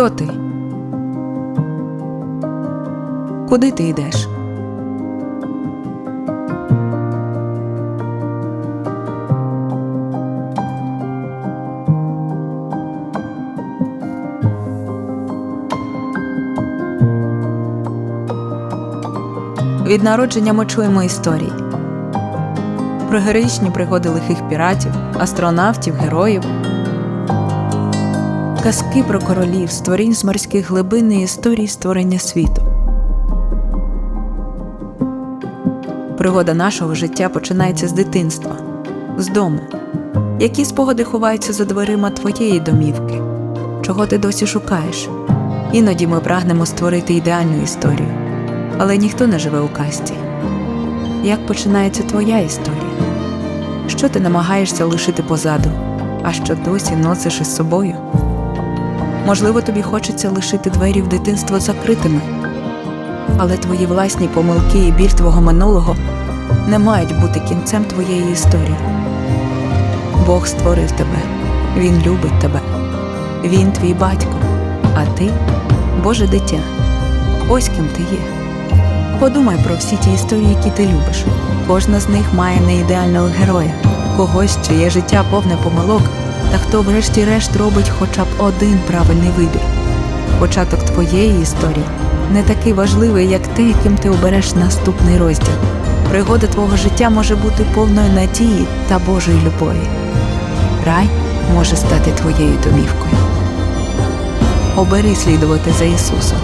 Хто ти? Куди ти йдеш? Від народження ми чуємо історії про героїчні пригоди лихих піратів, астронавтів, героїв, казки про королів, створінь з морських глибин і історії створення світу. Пригода нашого життя починається з дитинства, з дому. Які спогади ховаються за дверима твоєї домівки? Чого ти досі шукаєш? Іноді ми прагнемо створити ідеальну історію, але ніхто не живе у касті. Як починається твоя історія? Що ти намагаєшся лишити позаду, а що досі носиш із собою? Можливо, тобі хочеться лишити двері в дитинство закритими, але твої власні помилки і біль твого минулого не мають бути кінцем твоєї історії. Бог створив тебе, Він любить тебе, Він твій батько, а ти Боже дитя. Ось ким ти є. Подумай про всі ті історії, які ти любиш. Кожна з них має неідеального героя, когось, чиє життя повне помилок, та хто врешті-решт робить хоча б один правильний вибір. Початок твоєї історії не такий важливий, як те, яким ти обереш наступний розділ. Пригода твого життя може бути повною надії та Божої любові. Рай може стати твоєю домівкою. Обери слідувати за Ісусом.